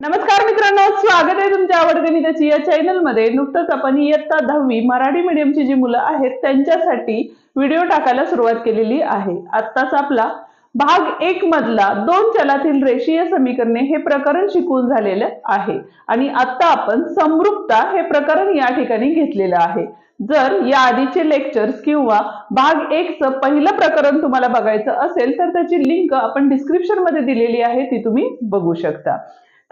नमस्कार मित्रांनो स्वागत आहे तुमच्या आवडगणिताची या चॅनलमध्ये नुकतंच आपण इयत्ता दहावी मराठी मीडियमची जी मुलं आहेत त्यांच्यासाठी व्हिडिओ टाकायला सुरुवात केलेली आहे. आत्ताच आपला भाग एक मधला दोन चलातील रेषीय समीकरणे हे प्रकरण शिकवून झालेलं आहे. आणि आता आपण समरूपता हे प्रकरण या ठिकाणी घेतलेलं आहे. जर या आधीचे लेक्चर्स किंवा भाग एकचं पहिलं प्रकरण तुम्हाला बघायचं असेल तर त्याची लिंक आपण डिस्क्रिप्शनमध्ये दिलेली आहे ती तुम्ही बघू शकता.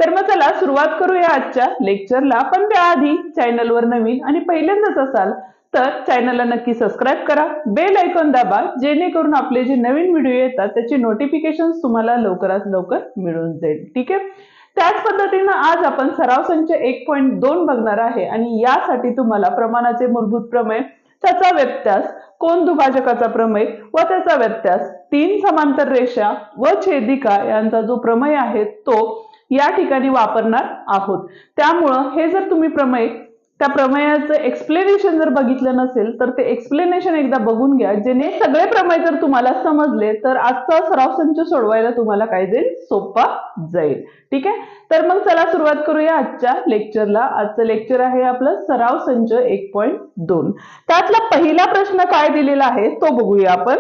तर मग चला सुरुवात करूया आजच्या लेक्चरला पण त्याआधी चॅनलवर नवीन आणि पहिल्यांदाच असाल तर चॅनलला नक्की सबस्क्राईब करा. बेल ऐकून दाबा जेणेकरून आपले जे नवीन व्हिडिओ येतात त्याची नोटिफिकेशन तुम्हाला लवकरात लवकर मिळून जाईल. ठीक आहे? त्याच पद्धतीनं आज आपण सराव संच एक पॉईंट दोन बघणार आहे आणि यासाठी तुम्हाला प्रमाणाचे मूलभूत प्रमेय त्याचा व्यत्यास कोण दुभाजकाचा प्रमेय व त्याचा व्यत्यास तीन समांतर रेषा व छेदिका यांचा जो प्रमेय आहे तो या ठिकाणी वापरणार आहोत. त्यामुळं हे जर तुम्ही प्रमेय त्या प्रमेयाचं एक्सप्लेनेशन जर बघितलं नसेल तर ते एक्सप्लेनेशन एकदा बघून घ्या. जेणे सगळे प्रमेय जर तुम्हाला समजले तर आजचा सराव संच सोडवायला तुम्हाला काय जाईल सोपा जाईल. ठीक आहे? तर मग चला सुरुवात करूया आजच्या लेक्चरला आजचं लेक्चर आहे आपलं सराव संच एक पॉईंट दोन. त्यातला पहिला प्रश्न काय दिलेला आहे तो बघूया आपण.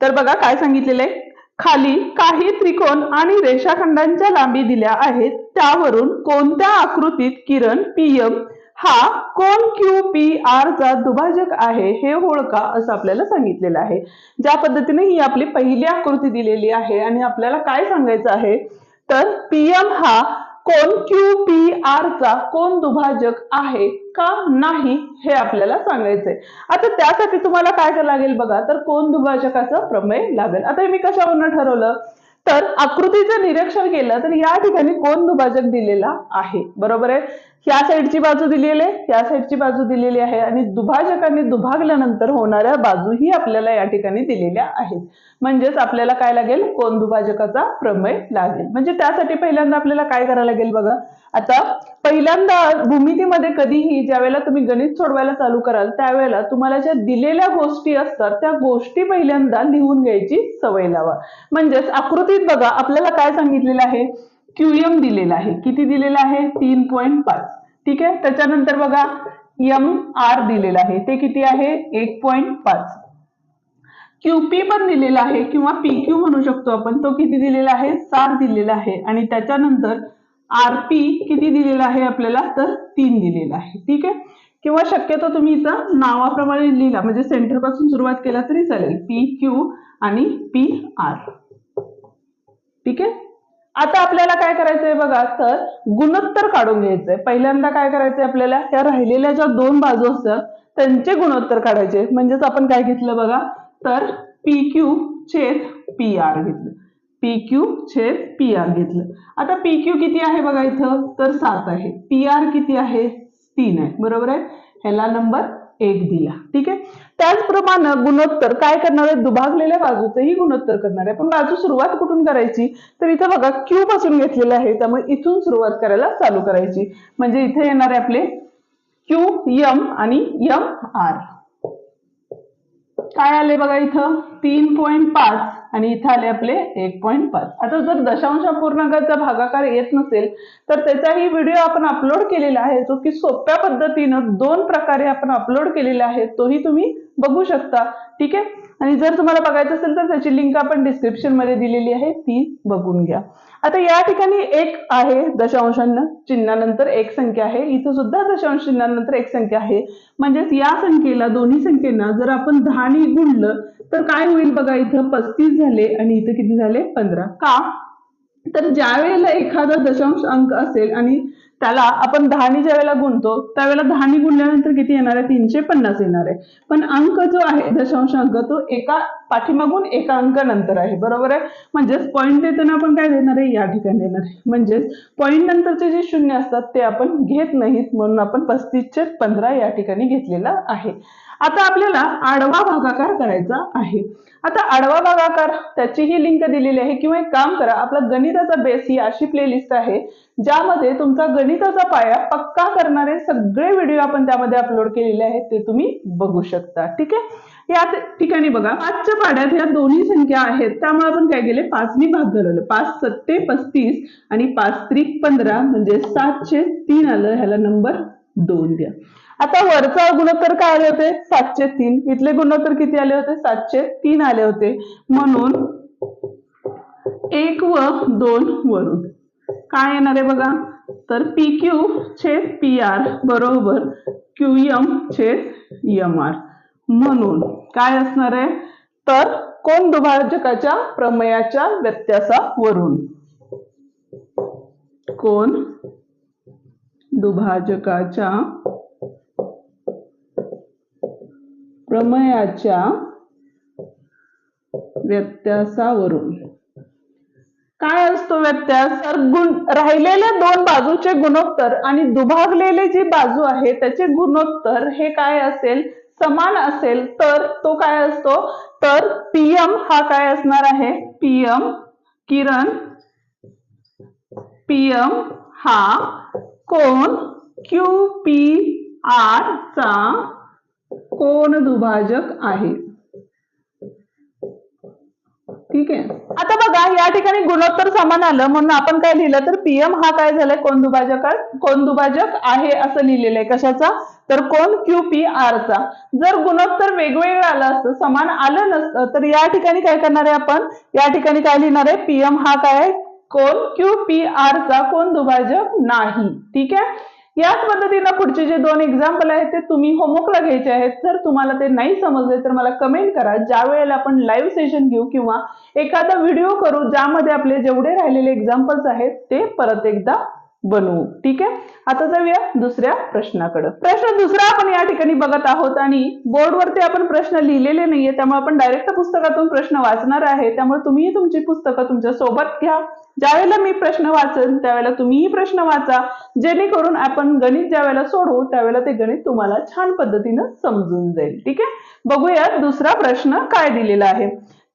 तर बघा काय सांगितलेलं आहे? खाली काही त्रिकोण आणि रेषाखंडांच्या लांबी दिल्या आहेत. त्यावरून कोणत्या आकृतीत किरण पीएम हा कोण क्यू पी आर चा दुभाजक आहे हे ओळखा असं आपल्याला सांगितलेलं आहे. ज्या पद्धतीने ही आपली पहिली आकृती दिलेली आहे आणि आपल्याला काय सांगायचं आहे? तर पीएम हा कोण क्यू पी आर चा कोण दुभाजक आहे का नाही हे आपल्याला सांगायचंय. आता त्यासाठी तुम्हाला काय करावं लागेल बघा तर कोण दुभाजकाचं प्रमेय लागेल. आता हे मी कशावरनं ठरवलं? तर आकृतीचं निरीक्षण केलं तर या ठिकाणी कोण दुभाजक दिलेला आहे. बरोबर आहे? ह्या साईडची बाजू दिलेली आहे या साईडची बाजू दिलेली आहे आणि दुभाजकांनी दुभागल्यानंतर होणाऱ्या बाजूही आपल्याला या ठिकाणी दिलेल्या आहेत. म्हणजेच आपल्याला काय लागेल? कोण दुभाजकाचा प्रमेय लागेल? म्हणजे त्यासाठी पहिल्यांदा आपल्याला काय करायला लागेल बघा? आता पहिल्यांदा भूमितीमध्ये कधीही ज्यावेळेला तुम्ही गणित सोडवायला चालू कराल त्यावेळेला तुम्हाला ज्या दिलेल्या गोष्टी असतात त्या गोष्टी पहिल्यांदा लिहून घ्यायची सवय लावा. म्हणजेच आकृतीत बघा आपल्याला काय सांगितलेलं आहे? क्यूएम दिलेला आहे. किती दिलेला आहे? तीन पॉईंट पाच. ठीक आहे? त्याच्यानंतर बघा एम आर दिलेलं आहे. ते किती आहे? एक पॉईंट पाच. क्यूपी पण दिलेला आहे किंवा पी क्यू म्हणू शकतो आपण. तो किती दिलेला आहे? सात दिलेला आहे. आणि त्याच्यानंतर आर पी किती दिलेला आहे आपल्याला? तर तीन दिलेला आहे. ठीक आहे? किंवा शक्यतो तुम्ही इथं नावाप्रमाणे लिहिला म्हणजे सेंटरपासून सुरुवात केला तरी चालेल. पी क्यू आणि पी आर ठीक आहे? आता आपल्याला काय करायचंय बघा तर गुणोत्तर काढून घ्यायचंय. पहिल्यांदा काय करायचंय आपल्याला? या राहिलेल्या ज्या दोन बाजू असतात त्यांचे गुणोत्तर काढायचे. म्हणजेच आपण काय घेतलं बघा? तर पी क्यू छेद पी आर घेतलं. पी क्यू छेद पी आर घेतलं. आता पी क्यू किती आहे बघा इथं? तर सात आहे. पी आर किती आहे? तीन आहे. बरोबर आहे? ह्याला नंबर एक दिला. ठीक आहे? त्याचप्रमाणे गुणोत्तर काय करणार आहे? दुभागलेल्या बाजूचंही गुणोत्तर करणार आहे. पण बाजू सुरुवात कुठून करायची? तर इथं बघा क्यू पासून घेतलेलं आहे. त्यामुळे इथून सुरुवात करायला चालू करायची. म्हणजे इथे येणार आहे आपले क्यू यम आणि यम आर काय आले बघा इथं? तीन पॉईंट पाच. आणि इथं आले आपले एक पॉईंट पाच. आता जर दशांश पूर्णांकाचा भागाकार येत नसेल तर त्याचाही व्हिडिओ आपण अपलोड केलेला आहे जो की सोप्या पद्धतीनं दोन प्रकारे आपण अपलोड केलेला आहे तोही तुम्ही बघू शकता. ठीक आहे? आणि जर तुम्हाला बघायचं असेल तर त्याची लिंक आपण डिस्क्रिप्शनमध्ये दिलेली आहे ती बघून घ्या. आता या ठिकाणी एक आहे दशांशांना चिन्हानंतर एक संख्या आहे. इथं सुद्धा दशांश चिन्हानंतर एक संख्या आहे. म्हणजेच या संख्येला दोन्ही संख्येना जर आपण दहानी गुणलं तर काय होईल बघा इथं पस्तीस झाले आणि इथं किती झाले? पंधरा. का? तर ज्या वेळेला एखादा दशांश अंक असेल आणि त्याला आपण दहानी ज्या वेळेला गुणतो त्यावेळेला दहानी गुणल्यानंतर किती येणार आहे? तीनशे पन्नास येणार आहे. पण अंक जो आहे दशांश अंक तो एका पाठीमागून एका अंक नंतर आहे. बरोबर आहे? म्हणजेच पॉईंट देताना आपण काय देणार आहे? या ठिकाणी देणार आहे. म्हणजेच पॉईंट नंतरचे जे शून्य असतात ते आपण घेत नाहीत म्हणून आपण पस्तीसचे पंधरा या ठिकाणी घेतलेला आहे. आता आपल्याला आडवा भागाकार करायचा आहे. आता आडवा भागाकार त्याचीही लिंक दिलेली आहे. किंवा एक काम करा आपला गणिताचा बेस ही अशी प्लेलिस्ट आहे ज्यामध्ये तुमचा गणिताचा पाया पक्का करणारे सगळे व्हिडिओ आपण त्यामध्ये अपलोड केलेले आहेत ते तुम्ही बघू शकता. ठीक आहे? या ठिकाणी बघा पाचच्या पाड्यात ह्या दोन्ही संख्या आहेत. त्यामुळे आपण काय केले? पाचनी भाग घालवलं. पाच सत्ते पस्तीस आणि पाच त्रिक पंधरा म्हणजे सातशे तीन आलं. ह्याला नंबर दोन द्या. आता वरचा गुणोत्तर काय आले होते? सातशे तीन. इथले गुणोत्तर किती आले होते? सातशे तीन आले होते. म्हणून एक व दोन वरून. काय येणार आहे बघा? तर पी क्यू छेद पी आर बरोबर क्यू एम छेद एम आर. म्हणून काय असणार आहे? तर कोण दुभाजकाच्या प्रमेयाच्या व्यत्यासावरून. कोण? दुभाजकाच्या प्रमेयाच्या व्यत्यासावरून. काय असतो व्यत्यास? तर गुण राहिलेल्या दोन बाजूचे गुणोत्तर आणि दुभागलेली जी बाजू आहे त्याचे गुणोत्तर हे काय असेल? समान असेल तर तो काय असतो? तर पीएम हा काय असणार आहे? पीएम किरण पीएम हा कोण क्यू पी आर चा कोण दुभाजक आहे. ठीक आहे. आता बघा या ठिकाणी गुणोत्तर समान आलं. म्हणून आपण काय लिहिलं तर पीएम हा काय झालाय? कोण दुभाजक कोण दुभाजक आहे असं लिहिलेलं आहे. कशाचा? तर कोण? क्यू पी आरचा जर गुणोत्तर वेगवेगळं आलं असतं समान आलं नसतं तर या ठिकाणी काय करणार आहे आपण? या ठिकाणी काय लिहिणार आहे? पीएम हा काय आहे? कोण? क्यू पी आर चा कोण दुभाजक नाही. ठीक आहे? याच पद्धतीनं पुढचे जे दोन एक्झाम्पल आहेत ते तुम्ही होमवर्कला घ्यायचे आहेत. जर तुम्हाला ते नाही समजले तर मला कमेंट करा. ज्या वेळेला आपण लाईव्ह सेशन घेऊ किंवा एखादा व्हिडिओ करू ज्यामध्ये आपले जेवढे राहिलेले एक्झाम्पल्स आहेत ते परत एकदा बनवू. ठीक आहे? आता जाऊया दुसऱ्या प्रश्नाकडे. प्रश्न दुसरा आपण या ठिकाणी बघत आहोत आणि बोर्डवरती आपण प्रश्न लिहिलेले नाहीये त्यामुळे आपण डायरेक्ट पुस्तकातून प्रश्न वाचणार आहे. त्यामुळे तुम्ही तुमची पुस्तकं तुमच्यासोबत घ्या. ज्यावेळेला मी प्रश्न वाचन त्यावेळेला तुम्हीही प्रश्न वाचा. जेणेकरून आपण गणित ज्यावेळेला सोडवू त्यावेळेला ते गणित तुम्हाला छान पद्धतीनं समजून जाईल. ठीक आहे? बघूया दुसरा प्रश्न काय दिलेला आहे.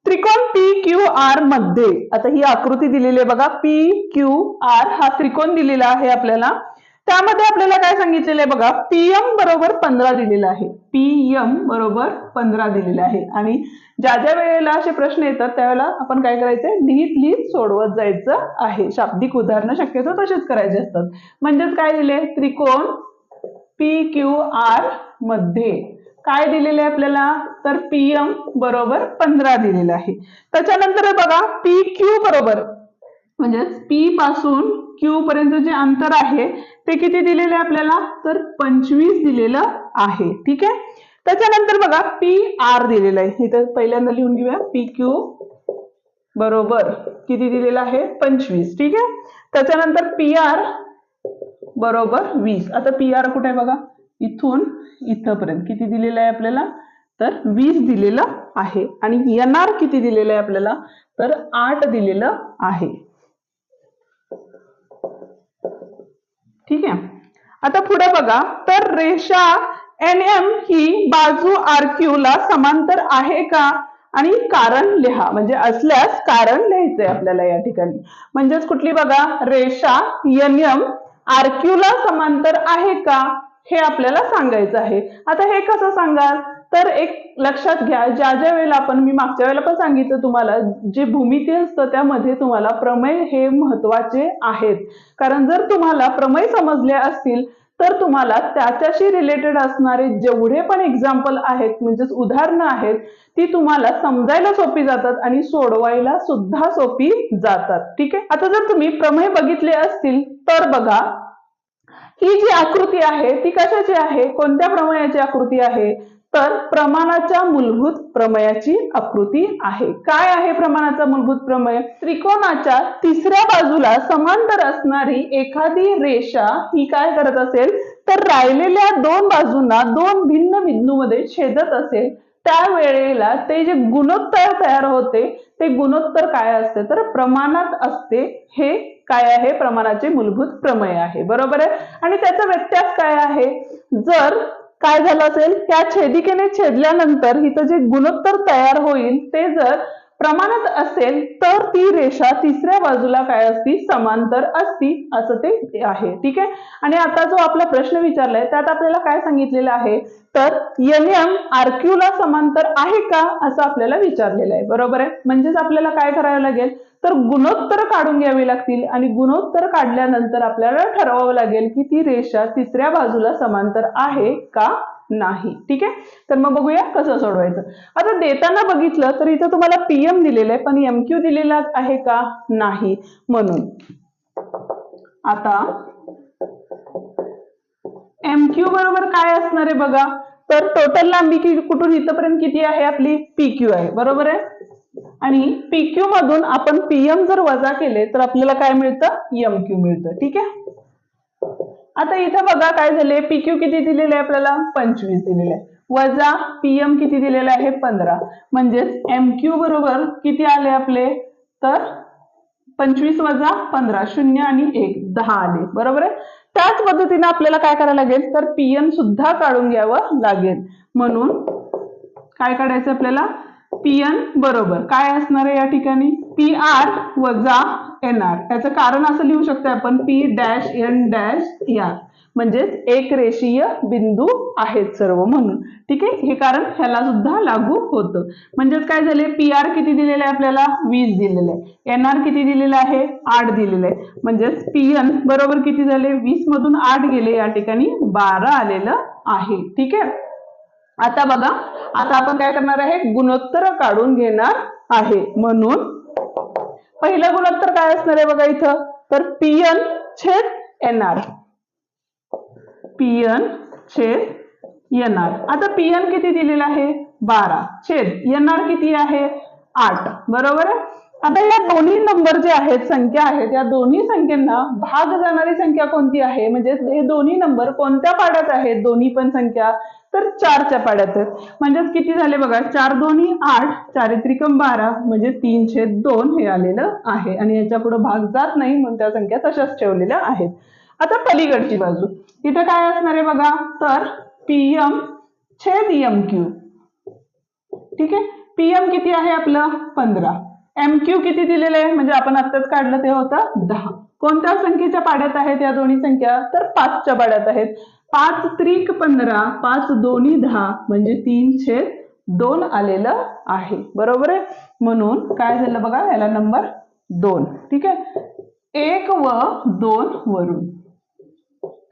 त्रिकोण पी क्यू आरमध्ये आता ही आकृती दिलेली आहे बघा. पी क्यू आर हा त्रिकोण दिलेला आहे आपल्याला. त्यामध्ये आपल्याला काय सांगितलेलं आहे बघा पीएम बरोबर पंधरा दिलेला आहे. पीएम बरोबर पंधरा दिलेलं आहे. आणि ज्या ज्या वेळेला असे प्रश्न येतात त्यावेळेला आपण काय करायचंय? लिहित लिहित सोडवत जायचं आहे. शाब्दिक उदाहरणं शक्यतो तसेच करायचे असतात. म्हणजेच काय दिले? त्रिकोण पी क्यू आरमध्ये. काय दिलेले आहे आपल्याला? तर पीएम बरोबर पंधरा दिलेलं आहे. त्याच्यानंतर बघा पी क्यू बरोबर. म्हणजेच पी पासून क्यू पर्यंत जे अंतर आहे ते किती दिलेलं आहे आपल्याला? तर पंचवीस दिलेलं आहे. ठीक आहे? त्याच्यानंतर बघा पी आर दिलेलं आहे. इथं पहिल्यांदा लिहून घेऊया. पी क्यू बरोबर किती दिलेलं आहे? पंचवीस. ठीक आहे? त्याच्यानंतर पी आर बरोबर वीस. आता पी आर कुठे आहे बघा? इथून इथंपर्यंत. किती दिलेलं आहे आपल्याला? तर वीस दिलेलं आहे. आणि एन आर किती दिलेलं आहे आपल्याला? तर आठ दिलेलं आहे. ठीक आहे? आता पुढे बघा. तर रेषा एन एम ही बाजू आर क्यू ला समांतर आहे का? आणि कारण लिहा. म्हणजे असल्यास कारण लिहायचंय आपल्याला या ठिकाणी. म्हणजेच कुठली बघा? रेषा एन एम आर क्यू ला समांतर आहे का? हे आपल्याला सांगायचं आहे. आता हे कसं सांगाल? तर एक लक्षात घ्या ज्या ज्या वेळेला आपण मी मागच्या वेळेला पण सांगितलं तुम्हाला जे भूमिती असतं त्यामध्ये तुम्हाला प्रमेय हे महत्त्वाचे आहेत. कारण जर तुम्हाला प्रमेय समजले असतील तर तुम्हाला त्याच्याशी रिलेटेड असणारे जेवढे पण एक्झाम्पल आहेत म्हणजेच उदाहरणं आहेत ती तुम्हाला समजायला सोपी जातात आणि सोडवायला सुद्धा सोपी जातात. ठीक आहे? आता जर तुम्ही प्रमेय बघितले असतील तर बघा ही जी आकृती आहे ती कशाची आहे? कोणत्या प्रमेयाची आकृती आहे? तर प्रमाणाच्या मूलभूत प्रमेयाची आकृती आहे. काय आहे प्रमाणाचा मूलभूत प्रमेय? त्रिकोणाच्या तिसऱ्या बाजूला समांतर असणारी एखादी रेषा ही काय करत असेल? तर राहिलेल्या दोन बाजूंना दोन भिन्न बिंदूमध्ये छेदत असेल. त्यावेळेला ते जे गुणोत्तर तयार होते ते गुणोत्तर काय असते? तर प्रमाणात असते. हे काय आहे? प्रमाणाचे मूलभूत प्रमेय आहे. बरोबर आहे? आणि त्याचा व्यत्यास काय आहे? जर काय झालं असेल? त्या छेदिकेने छेदल्यानंतर हिचं जे गुणोत्तर तयार होईल ते जर प्रमाणात असेल तर ती रेषा तिसऱ्या बाजूला काय असती? समांतर असती असं ते आहे. ठीक आहे? आणि आता जो आपला प्रश्न विचारलाय त्यात आपल्याला काय सांगितलेलं आहे? तर एन एम समांतर आहे का? असं आपल्याला विचारलेलं आहे. बरोबर आहे? म्हणजेच आपल्याला काय करावं लागेल? तर गुणोत्तर काढून घ्यावी लागतील आणि गुणोत्तर काढल्यानंतर आपल्याला ठरवावं लागेल की ती रेषा तिसऱ्या बाजूला समांतर आहे का? नाही. ठीक आहे? तर मग बघूया कसं सोडवायचं. आता देताना बघितलं तर इथं तुम्हाला पीएम दिलेलं आहे पण एमक्यू दिलेला आहे का? नाही. म्हणून. आता एमक्यू बरोबर काय असणार आहे बघा? तर टोटल लांबी की कुठून इथपर्यंत किती आहे आपली? पीक्यू आहे. बरोबर आहे? आणि पीक्यू मधून आपण पीएम जर वजा केले तर आपल्याला काय मिळतं? एमक्यू मिळतं. ठीक आहे? आता इथं बघा काय झाले पीक्यू किती दिलेलं आहे आपल्याला? पंचवीस दिलेलं आहे. वजा पीएम किती दिलेलं आहे? पंधरा. म्हणजेच एमक्यू बरोबर किती आले आपले? तर पंचवीस वजा पंधरा शून्य आणि एक दहा आले. बरोबर आहे? त्याच पद्धतीने आपल्याला काय करायला लागेल? तर पीएम सुद्धा काढून घ्यावं लागेल. म्हणून काय काढायचं आपल्याला? पीएन बरोबर. काय असणार आहे या ठिकाणी? पी आर वजा एन आर त्याचं कारण असं लिहू शकतो आपण. P dash N dash R म्हणजेच एक रेषीय बिंदू आहेत सर्व म्हणून. ठीक आहे? हे कारण ह्याला सुद्धा लागू होतं. म्हणजेच काय झाले? पी आर किती दिलेलं आहे आपल्याला? वीस दिलेलं आहे. एन आर किती दिलेलं आहे? आठ दिलेलं आहे. म्हणजेच पी एन बरोबर किती झाले? वीस मधून आठ गेले या ठिकाणी बारा आलेलं आहे. ठीक आहे? आता बघा आता आपण काय करणार आहे? गुणोत्तर काढून घेणार आहे. म्हणून पहिलं गुणोत्तर काय असणार आहे बघा इथं? तर पीएन छेद एन आर पीएन छेद एनआर आता पीएन किती दिलेलं आहे? बारा. छेद एन आर किती आहे? आठ. बरोबर आहे? आता या दोन्ही नंबर जे आहेत संख्या आहेत या दोन्ही संख्यांना भाग जाणारी संख्या कोणती आहे? म्हणजे हे दोन्ही नंबर कोणत्या पाड्यात आहेत? दोन्ही पण संख्या तर चारच्या पाड्यात आहेत. म्हणजेच किती झाले बघा? चार दोन्ही आठ चारित्रिकम बारा म्हणजे तीनशे दोन हे आलेलं आहे. आणि याच्यापुढे भाग जात नाही म्हणून त्या संख्या तशाच ठेवलेल्या आहेत. आता पलीकडची बाजू. इथं काय असणार आहे बघा? तर पीएम छेद एम क्यू ठीक आहे? पीएम किती आहे आपलं? पंधरा. एम क्यू किती दिलेलं आहे? म्हणजे आपण आत्ताच काढलं ते होतं दहा. कोणत्या संख्येच्या पाड्यात आहेत या दोन्ही संख्या? तर पाचच्या पाड्यात आहेत. पाच त्रिक पंधरा पाच दोन्ही दहा म्हणजे तीनशे दोन आलेलं आहे. बरोबर आहे? म्हणून काय झालं बघा याला नंबर दोन. ठीक आहे? एक व दोन वरून.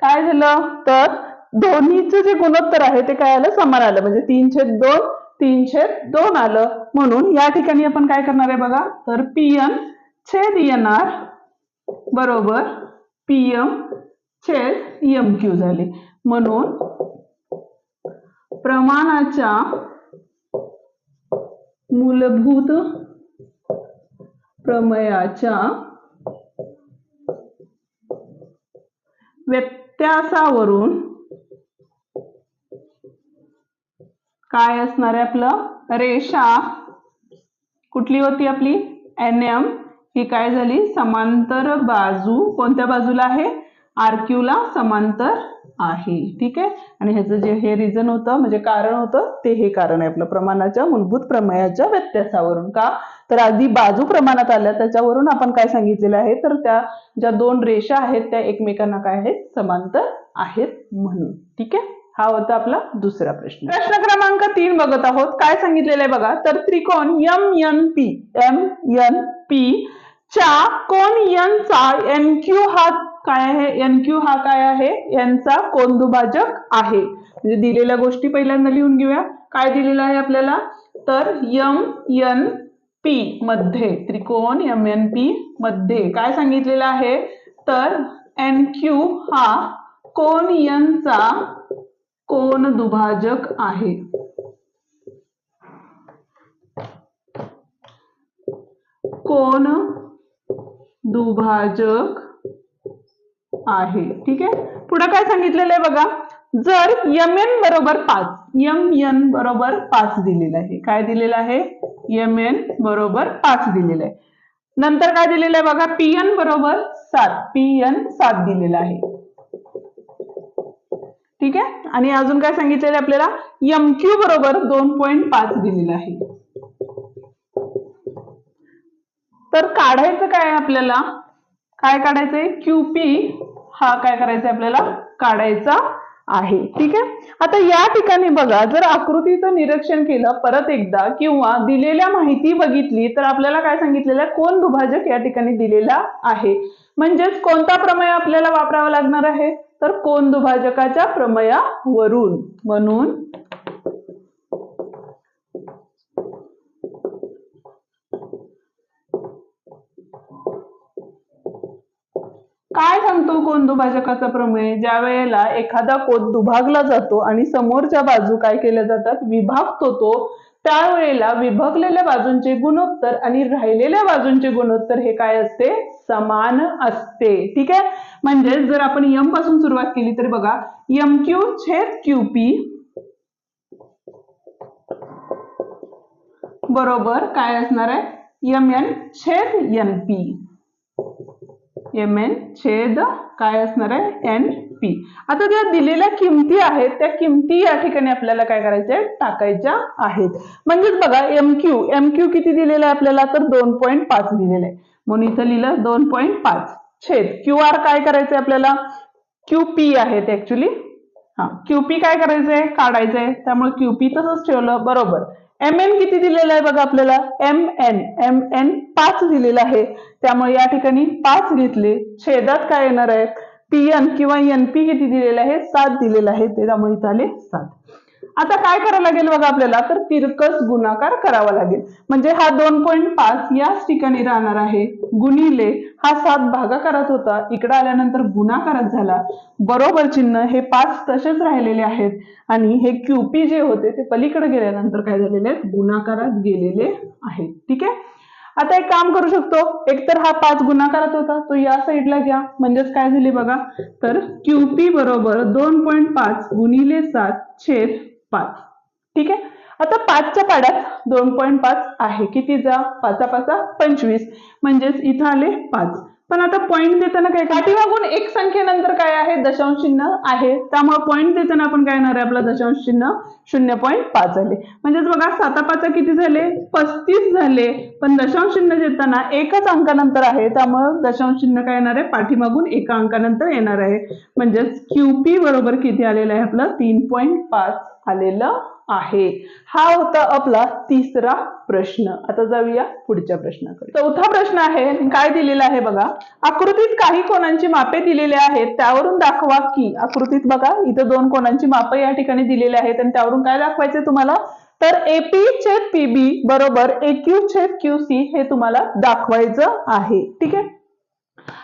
काय झालं? तर दोन्हीचं जे गुणोत्तर आहे ते काय आलं? समान आलं. म्हणजे तीनशे दोन तीनशे दोन आलं. म्हणून या ठिकाणी आपण काय करणार आहे बघा? तर पी एन छेद येणार बरोबर? पीएम छेद एम क्यू झाले. म्हणून प्रमाणाच्या मूलभूत प्रमेयाच्या व्यत्यासावरून काय असणार आहे आपलं? रेषा. कुठली होती आपली? एन एम ही काय झाली? समांतर बाजू कोणत्या बाजूला आहे? आरक्यूला समांतर आहे. ठीक आहे? आणि ह्याचं जे हे रिझन होतं म्हणजे कारण होतं ते हे कारण आहे आपलं प्रमाणाच्या मूलभूत प्रमेयाच्या व्यत्यासावरून. का? तर आधी बाजू प्रमाणात आल्या त्याच्यावरून आपण काय सांगितलेलं आहे? तर त्या ज्या दोन रेषा आहेत त्या एकमेकांना काय आहेत? समांतर आहेत म्हणून. ठीक आहे? हा होता आपला दुसरा प्रश्न. प्रश्न क्रमांक तीन बघत आहोत. काय सांगितलेलं आहे बघा? तर त्रिकोण M N P M N P च्या कोण यांचा एन क्यू हा काय आहे? एन क्यू हा काय आहे? यांचा कोण दुभाजक आहे. म्हणजे दिलेल्या गोष्टी पहिल्यांदा लिहून घेऊया. काय दिलेलं आहे आपल्याला? तर यम एन पी मध्ये त्रिकोण एम एन पी मध्ये काय सांगितलेलं आहे? तर एन क्यू हा कोण यांचा कोण दुभाजक आहे. कोण दुभाजक आहे. ठीक आहे? पुढे काय सांगितलेलं आहे बघा? जर यम एन बरोबर पाच यम एन बरोबर पाच दिलेलं आहे. काय दिलेलं आहे? यम एन बरोबर पाच दिलेलं आहे. नंतर काय दिलेलं आहे बघा? पी एन बरोबर सात पी एन सात दिलेलं आहे. ठीक आहे? आणि अजून काय सांगितलेलं आहे आपल्याला? एम क्यू बरोबर दोन पॉईंट पाच दिलेलं आहे. तर काढायचं काय आपल्याला? काय काढायचंय? क्यूपी हा काय करायचा आपल्याला? काढायचा आहे. ठीक आहे? आता या ठिकाणी बघा जर आकृतीचं निरीक्षण केलं परत एकदा किंवा दिलेल्या माहिती बघितली तर आपल्याला काय सांगितलेलं कोण दुभाजक या ठिकाणी दिलेला आहे? म्हणजेच कोणता प्रमेय आपल्याला वापरावा लागणार आहे? तर कोण दुभाजकाच्या प्रमेयावरून. म्हणून काय सांगतो कोण दुभाजकाचा प्रमेय? ज्या वेळेला एखादा कोत दुभागला जातो आणि समोरच्या बाजू काय केल्या जातात? विभागतो तो. त्यावेळेला विभागलेल्या बाजूंचे गुणोत्तर आणि राहिलेल्या बाजूंचे गुणोत्तर हे काय असते? समान असते. ठीक आहे? म्हणजेच जर आपण यमपासून सुरुवात केली तर बघा. यम क्यू छेद क्यू पी बरोबर काय असणार आहे? यम एन छेद एन पी एम एन छेद काय असणार आहे? एन पी आता ज्या दिलेल्या किमती आहेत त्या किमती या ठिकाणी आपल्याला काय करायच्या? टाकायच्या आहेत. म्हणजेच बघा एम क्यू एम क्यू किती दिलेला आहे आपल्याला? तर दोन पॉईंट पाच दिलेला आहे. म्हणून इथं लिहिलं दोन पॉईंट पाच. छेद. क्यू आर काय करायचंय आपल्याला? क्यू पी आहेत ऍक्च्युली हा क्यू पी काय करायचंय? काढायचंय. त्यामुळे क्यू पी तसंच ठेवलं. बरोबर. एम एन किती दिलेलं आहे बघा आपल्याला? एम एन एम एन पाच दिलेलं आहे. त्यामुळे या ठिकाणी पाच घेतले. छेदात काय येणार आहे? पी एन किंवा एन पी किती दिलेलं आहे? सात दिलेलं आहे. ते त्यामुळे इथं आले सात. आता काय करावं लागेल बघा आपल्याला? तर तिरकस गुणाकार करावा लागेल. म्हणजे हा दोन पॉईंट पाच याच ठिकाणी राहणार आहे. गुणिले हा सात भागाकारात होता. इकडे आल्यानंतर गुणाकारात झाला. बरोबर चिन्ह हे पाच तसेच राहिलेले आहेत. आणि हे क्यूपी जे होते ते पलीकडे गेल्यानंतर काय झालेले आहेत? गुणाकारात गेलेले आहेत. ठीक आहे? आता एक काम करू शकतो. एकतर हा पाच गुणाकारात होता. तो या साईडला घ्या. म्हणजेच काय झाले बघा? तर क्यूपी बरोबर दोन पॉईंट पाच गुणिले सात छेद पाच. ठीक आहे? आता पाचच्या पाड्यात दोन पॉईंट पाच आहे. किती जा? पाचा पाचा पंचवीस. म्हणजेच इथं आले पाच. पण आता पॉईंट देताना काय पाठीमागून एक संख्येनंतर काय आहे? दशांश चिन्ह आहे. त्यामुळे पॉईंट देताना आपण काय येणार आहे? आपला दशांश चिन्ह शून्य पॉईंट पाच झाले म्हणजेच बघा साता पाचा किती झाले? पस्तीस झाले. पण दशांश चिन्ह देताना एकच अंकानंतर आहे. त्यामुळे दशांश चिन्ह काय येणार आहे? पाठीमागून एका अंकानंतर येणार आहे. म्हणजेच क्यूपी बरोबर किती आलेलं आहे? आपलं तीन पॉईंट पाच. आलेलं आहे. हा होता आपला तिसरा प्रश्न. आता जाऊया पुढच्या प्रश्नाकडे. चौथा प्रश्न आहे काय दिलेला आहे बघा? आकृतीत काही कोणांची मापे दिलेली आहेत त्यावरून दाखवा की. आकृतीत बघा इथं दोन कोणांची मापे या ठिकाणी दिलेली आहेत आणि त्यावरून काय दाखवायचे तुम्हाला? तर एपी छेद पीबी बरोबर एक्यू छेद क्यू सी हे तुम्हाला दाखवायचं आहे. ठीक आहे?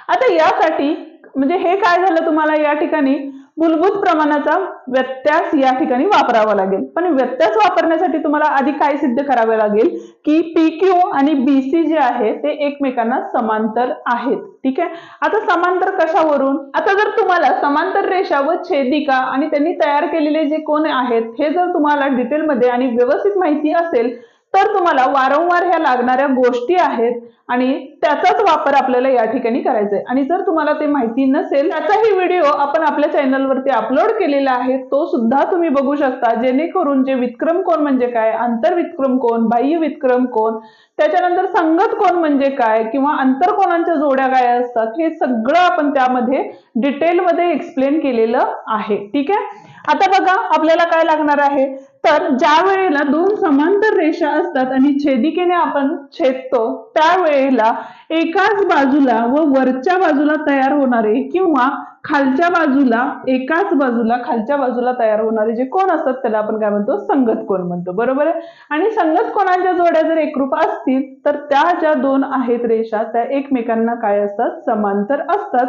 आता यासाठी म्हणजे हे काय झालं तुम्हाला या ठिकाणी? मूलभूत प्रमाणाचा व्यत्यास या ठिकाणी वापरावा लागेल. पण व्यत्यास वापरण्यासाठी तुम्हाला आधी काय सिद्ध करावे लागेल? की पी क्यू आणि बीसी जे आहे ते एकमेकांना समांतर आहेत. ठीक आहे? आता समांतर कशावरून? आता जर तुम्हाला समांतर रेषा व छेदिका आणि त्यांनी तयार केलेले जे कोण आहेत हे जर तुम्हाला डिटेलमध्ये आणि व्यवस्थित माहिती असेल तर तुम्हाला वारंवार ह्या लागणाऱ्या गोष्टी आहेत आणि त्याचाच वापर आपल्याला या ठिकाणी करायचा आहे. आणि जर तुम्हाला ते माहिती नसेल त्याचाही व्हिडिओ आपण आपल्या चॅनलवरती अपलोड केलेला आहे तो सुद्धा तुम्ही बघू शकता. जेणेकरून जे विक्रम कोण म्हणजे काय आंतरविक्रम कोण बाह्य विक्रम कोण त्याच्यानंतर संगत कोण म्हणजे काय किंवा आंतरकोणांच्या जोड्या काय असतात हे सगळं आपण त्यामध्ये डिटेलमध्ये एक्सप्लेन केलेलं आहे. ठीक आहे? आता बघा आपल्याला काय लागणार आहे? तर ज्या वेळेला दोन समांतर रेषा असतात आणि छेदिकेने आपण छेदतो त्यावेळेला एकाच बाजूला व वरच्या बाजूला तयार होणारे किंवा खालच्या बाजूला एकाच बाजूला खालच्या बाजूला तयार होणारे जे कोण असतात त्याला आपण काय म्हणतो? संगत कोण म्हणतो. बरोबर आहे? आणि संगत कोणाच्या जोड्या जर एकरूप असतील तर त्या ज्या दोन आहेत रेषा त्या एकमेकांना काय असतात? समांतर असतात.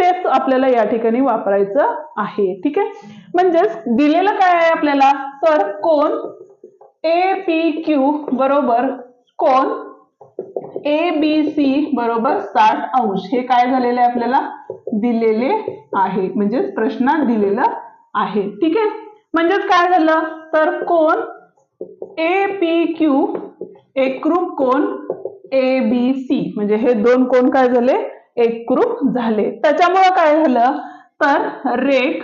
तेच आपल्याला या ठिकाणी वापरायचं आहे. ठीक आहे? म्हणजेच दिलेलं काय आहे आपल्याला? तर कोण ए पी क्यू बरोबर कोण ए बी सी बरोबर साठ अंश. हे काय झालेलं आहे आपल्याला? दिलेले आहे. म्हणजेच प्रश्नात दिलेलं आहे. ठीक आहे? म्हणजेच काय झालं? तर कोण ए पी क्यू एकरूप कोण ए बी सी म्हणजे हे दोन कोण काय झाले? एकरूप झाले. त्याच्यामुळं काय झालं? तर रेख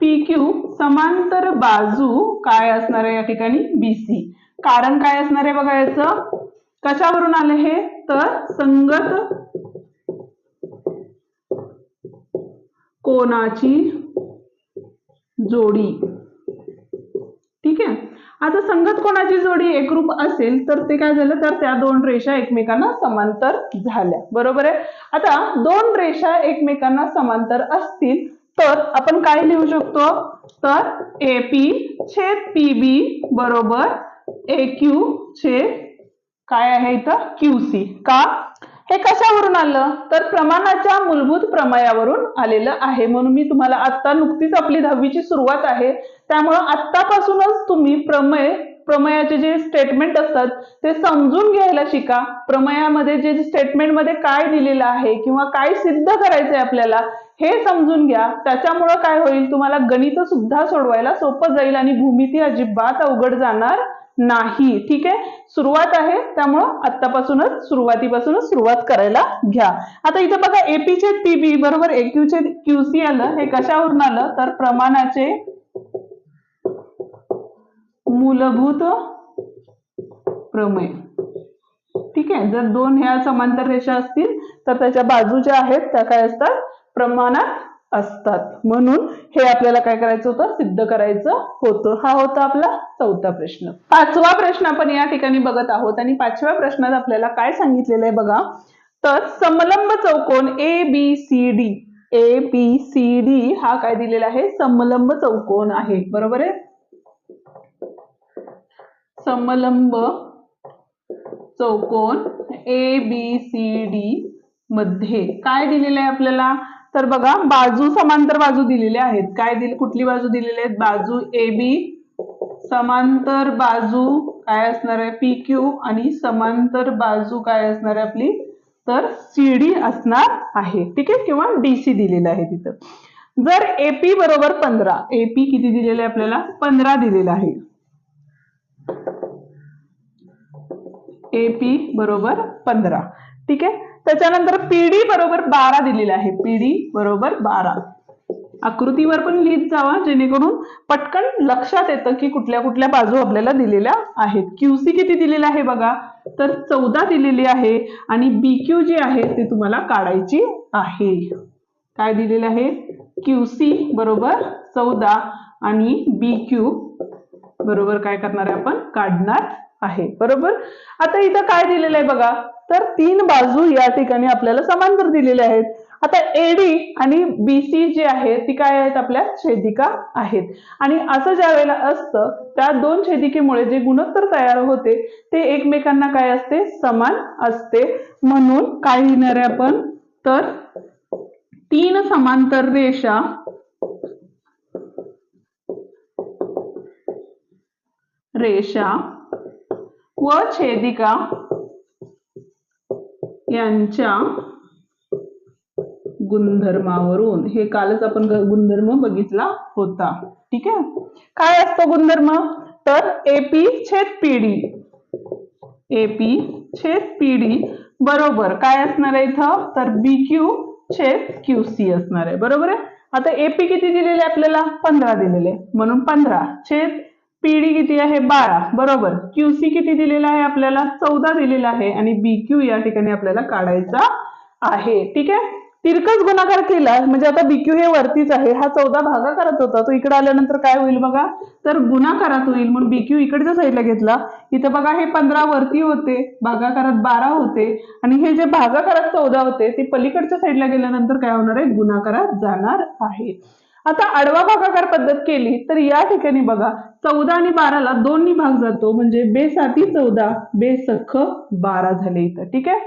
पी क्यू समांतर बाजू काय असणार आहे या ठिकाणी? बीसी कारण काय असणार आहे बघा याचं कशावरून आले हे? तर संगत कोणाची जोडी. आता संगत कोणाची जोडी एकरूप असेल तर ते काय झालं? तर त्या दोन रेषा एकमेकांना समांतर झाल्या. बरोबर आहे? आता दोन रेषा एकमेकांना समांतर असतील तर आपण काय लिहू शकतो? तर ए पी छेद पी बी बरोबर ए क्यू छेद काय आहे इथं? क्यू सी का? हे कशावरून आलं? तर प्रमाणाच्या मूलभूत प्रमायावरून आलेलं आहे. म्हणून मी तुम्हाला आता नुकतीच आपली दहावीची सुरुवात आहे. त्यामुळं आत्तापासूनच तुम्ही प्रमेय प्रमेयाचे जे स्टेटमेंट असतात ते समजून घ्यायला शिका. प्रमेयामध्ये जे स्टेटमेंटमध्ये काय दिलेलं आहे किंवा काय सिद्ध करायचंय आपल्याला हे समजून घ्या. त्याच्यामुळं काय होईल? तुम्हाला गणित सुद्धा सोडवायला सोपं जाईल आणि भूमिती अजिबात अवघड जाणार नाही. ठीक आहे? सुरुवात आहे. त्यामुळं आत्तापासूनच सुरुवातीपासूनच सुरुवात करायला घ्या. आता इथे बघा एपी छेद पीबी बरोबर एक्यू छेद क्यूसी आलं. हे कशावरून आलं? तर प्रमाणाचे मूलभूत प्रमेय. ठीक आहे? जर दोन ह्या समांतर रेषा असतील तर त्याच्या बाजू ज्या आहेत त्या काय असतात? प्रमाणात असतात. म्हणून हे आपल्याला काय करायचं होतं? सिद्ध करायचं होतं. हा होता आपला चौथा प्रश्न. पाचवा प्रश्न आपण या ठिकाणी बघत आहोत आणि पाचव्या प्रश्नात आपल्याला काय सांगितलेलं आहे बघा? तर समलंब चौकोन A B C D A B C D हा काय दिलेला आहे? समलंब चौकोन आहे. बरोबर आहे? समलंब चौकोन ए बी सी डी मध्ये. काय दिलेलं आहे आपल्याला? तर बघा बाजू समांतर बाजू दिलेल्या आहेत. काय दिली कुठली बाजू दिलेली आहेत? बाजू ए बी समांतर बाजू काय असणार आहे? पी क्यू आणि समांतर बाजू काय असणार आहे आपली? तर सी डी असणार आहे. ठीक आहे? किंवा डी सी दिलेलं आहे तिथं. जर एपी बरोबर पंधरा एपी किती दिलेलं आहे आपल्याला? पंधरा दिलेलं आहे. ए पी बरोबर पंधरा. ठीक? आहे त्याच्यानंतर पीडी बरोबर बारा दिलेलं आहे. पीडी बरोबर बारा. आकृतीवर पण लिहित जावा जेणेकरून पटकन लक्षात येतं की कुठल्या कुठल्या बाजू आपल्याला दिलेल्या आहेत. क्यूसी किती दिलेला आहे बघा? तर चौदा दिलेली आहे आणि बी क्यू जी आहे ती तुम्हाला काढायची आहे. काय दिलेलं आहे? क्यूसी बरोबर चौदा आणि बी क्यू बरोबर काय करणार आहे आपण? काढणार आहे. बरोबर? आता इथं काय दिलेलं आहे बघा? तर तीन बाजू या ठिकाणी आपल्याला समांतर दिलेल्या आहेत. आता एडी आणि बीसी जी आहे ती काय आहेत? आपल्या छेदिका आहेत. आणि असं ज्या वेळेला असतं त्या दोन छेदिकेमुळे जे गुणोत्तर तयार होते ते एकमेकांना काय असते? समान असते. म्हणून काय लिहिणार आहे आपण? तर तीन समांतर रेषा रेषा व छेदिका यांच्या गुणधर्मावरून हे कालच आपण गुणधर्म बघितला होता. ठीक आहे? काय असतो गुणधर्म? तर एपी छेद पीडी एपी छेद पीडी बरोबर काय असणार आहे इथं? तर बी क्यू छेद क्यू सी असणार आहे. बरोबर आहे? आता एपी किती दिलेले आपल्याला? पंधरा दिलेले. म्हणून पंधरा. छेद पीडी किती आहे? बारा. बरोबर. क्यूसी किती दिलेला आहे आपल्याला? चौदा दिलेला आहे आणि बी क्यू या ठिकाणी आपल्याला काढायचा आहे. ठीक आहे? तिरकस गुणाकार केला म्हणजे आता बी क्यू हे वरतीच आहे. हा चौदा भागाकारात होता. तो इकडे आल्यानंतर काय होईल बघा? तर गुणाकारात होईल. म्हणून बी क्यू इकडच्या साईडला घेतला. इथं बघा हे पंधरा वरती होते. भागाकारात बारा होते. आणि हे जे भागाकारात चौदा होते ते पलीकडच्या साईडला गेल्यानंतर काय होणार आहे गुणाकारात जाणार आहे आता आडवा भागाकार पद्धत केली तर या ठिकाणी बघा चौदा आणि बाराला दोन्ही भाग जातो म्हणजे बे साती चौदा बेसख बारा झाले इथं ठीक आहे?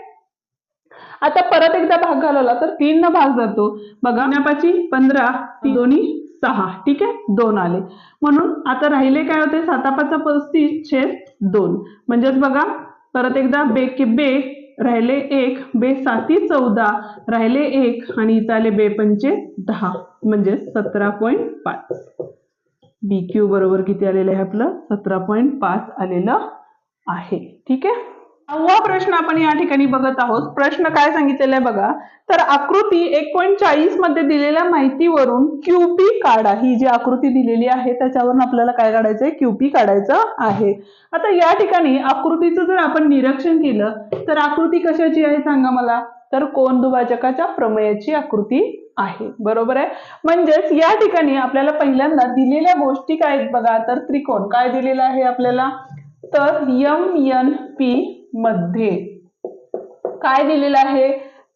आता परत एकदा भाग घालवला तर तीन न भाग जातो. बघा न्यापाची पंधरा दोन्ही सहा ठीक आहे? दोन आले. म्हणून आता राहिले काय होते? सातापाचा पस्तीस छेद दोन. म्हणजेच बघा परत एकदा बे के बे राहिले एक बे साती चौदा राहिले एक आणि इथं आले बे पंचे दहा म्हणजे सतरा पॉईंट पाच. बी क्यू बरोबर किती आलेलं आहे आपलं? सतरा पॉईंट पाच आलेलं आहे. ठीक आहे? नववा प्रश्न आपण या ठिकाणी बघत आहोत. प्रश्न काय सांगितलेला आहे बघा. तर आकृती एक पॉईंट चाळीसमध्ये दिलेल्या माहितीवरून क्यूपी काढा ही जी आकृती दिलेली आहे त्याच्यावरून आपल्याला काय काढायचं आहे? क्यूपी काढायचं आहे. आता या ठिकाणी आकृतीचं जर आपण निरीक्षण केलं तर आकृती कशाची आहे सांगा मला? तर कोण दुभाजकाच्या प्रमेयाची आकृती आहे. बरोबर आहे? म्हणजेच या ठिकाणी आपल्याला पहिल्यांदा दिलेल्या गोष्टी काय आहेत बघा? तर त्रिकोण काय दिलेला आहे आपल्याला? तर यम एन पी मध्ये. काय दिलेलं आहे?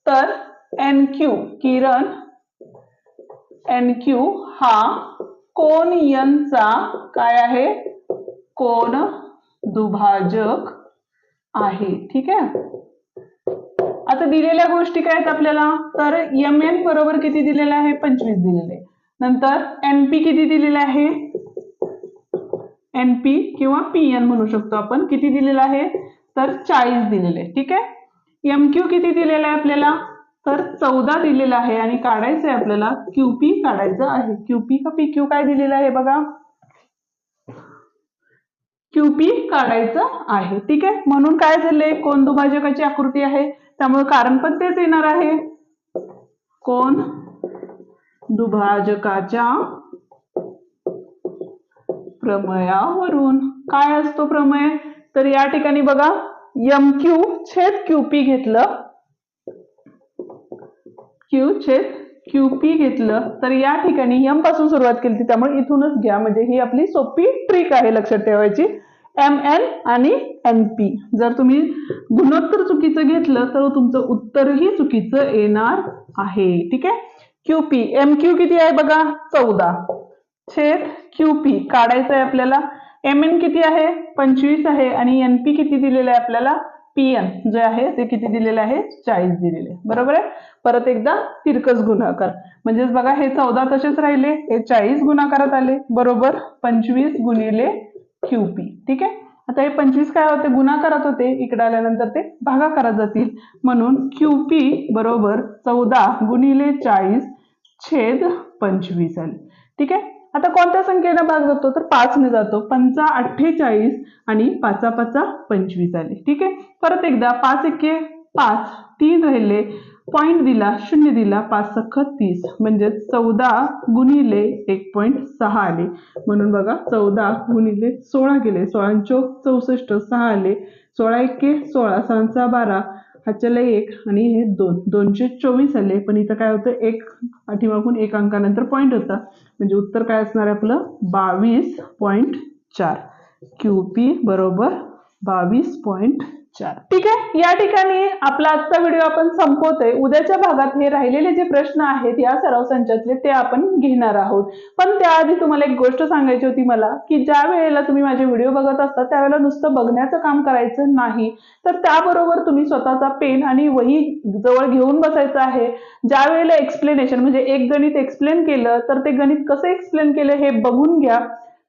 तर एन क्यू किरण. एन क्यू हा कोन यनचा काय आहे? कोन दुभाजक आहे. ठीक आहे? आता दिलेल्या गोष्टी काय आहेत आपल्याला? तर एम एन बरोबर किती दिलेलं आहे? पंचवीस दिलेले. नंतर एन पी किती दिलेलं आहे? एन पी किंवा पी एन म्हणू शकतो आपण. किती दिलेलं आहे? तर चाळीस दिलेले ठीक आहे? एम क्यू किती दिलेलं आहे आपल्याला? तर चौदा दिलेला आहे आणि काढायचं आहे आपल्याला क्यूपी काढायचं आहे. क्यूपी का पी क्यू काय दिलेलं आहे बघा? क्यूपी काढायचं आहे ठीक आहे? म्हणून काय झाले कोण दुभाजकाची आकृती आहे? त्यामुळे कारण पण तेच येणार आहे. कोण? दुभाजकाच्या प्रमयावरून. काय असतो प्रमेय? तर या ठिकाणी बघा एम क्यू छेद क्यूपी घेतलं. क्यू छेद क्यूपी घेतलं. तर या ठिकाणी एमपासून सुरुवात केली होती त्यामुळे इथूनच घ्या. म्हणजे ही आपली सोपी ट्रिक आहे लक्षात ठेवायची. एम एन आणि एन पी जर तुम्ही गुणोत्तर चुकीचं घेतलं तर तुमचं उत्तरही चुकीचं येणार आहे. ठीक आहे? क्यूपी एम क्यू किती आहे बघा? चौदा. छेद क्यूपी काढायचं आहे आपल्याला? एम एन किती आहे? पंचवीस आहे. आणि एन पी किती दिलेलं आहे आपल्याला? पी एन जे आहे ते किती दिलेलं आहे? चाळीस दिलेले आहे. बरोबर आहे? परत एकदा तिरकस गुणाकार. म्हणजेच बघा हे चौदा तसेच राहिले. हे चाळीस गुणाकारात आले. बरोबर? पंचवीस गुणिले क्यूपी ठीक आहे? आता हे पंचवीस काय होते? गुणाकारात होते. इकडे आल्यानंतर ते भागाकारात जातील. म्हणून क्यू पी बरोबर चौदा गुणिले चाळीस छेद पंचवीस आले. ठीक आहे? आता कोणत्या संख्येने भाग जातो तर पाचने जातो. पंचा अठ्ठेचाळीस आणि पाचा पाचा पंचवीस आले. ठीक आहे? परत एकदा पाच एके पाच तीन राहिले पॉईंट दिला शून्य दिला पाच सख तीस. म्हणजे चौदा गुणिले एक पॉईंट सहा आले. म्हणून बघा चौदा गुणिले सोळा गेले. सोळा चौक चौसष्ट सहा आले. सोळा एके सोळा सहाचा बारा. हाच्याला एक आणि हे दोन. दोनशे चोवीस आले पण इथं काय होतं एक पाठीमागून एक अंकानंतर पॉईंट होता. म्हणजे उत्तर काय असणार आहे आपलं? बावीस पॉईंट चार. क्यू पी बरोबर बावीस पॉईंट चार ठीक आहे? या ठिकाणी आपला आजचा व्हिडिओ आपण संपवतोय. उद्याच्या भागात हे राहिलेले जे प्रश्न आहेत या सराव संचातले ते आपण घेणार आहोत. पण त्याआधी तुम्हाला एक गोष्ट सांगायची होती मला की ज्या वेळेला तुम्ही माझे व्हिडिओ बघत असता त्यावेळेला नुसतं बघण्याचं काम करायचं नाही. तर त्याबरोबर तुम्ही स्वतःचा पेन आणि वही जवळ घेऊन बसायचं आहे. ज्या वेळेला एक्सप्लेनेशन म्हणजे एक गणित एक्सप्लेन केलं तर ते गणित कसं एक्सप्लेन केलं हे बघून घ्या.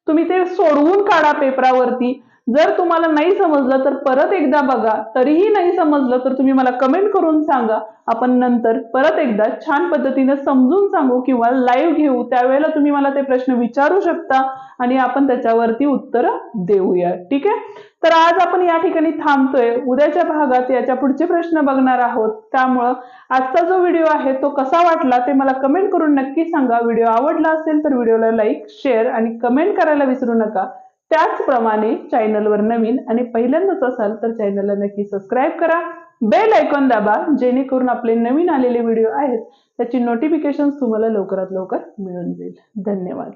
तुम्ही ते सोडवून काढा पेपरावरती जर तुम्हाला नाही समजलं तर परत एकदा बघा. तरीही नाही समजलं तर तुम्ही मला कमेंट करून सांगा. आपण नंतर परत एकदा छान पद्धतीने समजून सांगू किंवा लाईव्ह घेऊ. त्यावेळेला तुम्ही मला ते प्रश्न विचारू शकता आणि आपण त्याच्यावरती उत्तर देऊया. ठीक आहे? तर आज आपण या ठिकाणी थांबतोय. उद्याच्या भागात याच्या पुढचे प्रश्न बघणार आहोत. त्यामुळं आजचा जो व्हिडिओ आहे तो कसा वाटला ते मला कमेंट करून नक्की सांगा. व्हिडिओ आवडला असेल तर व्हिडिओला लाईक शेअर आणि कमेंट करायला विसरू नका. त्याचप्रमाणे चॅनलवर नवीन आणि पहिल्यांदाच असाल तर चॅनलला नक्की सबस्क्राईब करा. बेल आयकॉन दाबा जेणेकरून आपले नवीन आलेले व्हिडिओ आहेत त्याची नोटिफिकेशन तुम्हाला लवकरात लवकर मिळून जाईल. धन्यवाद.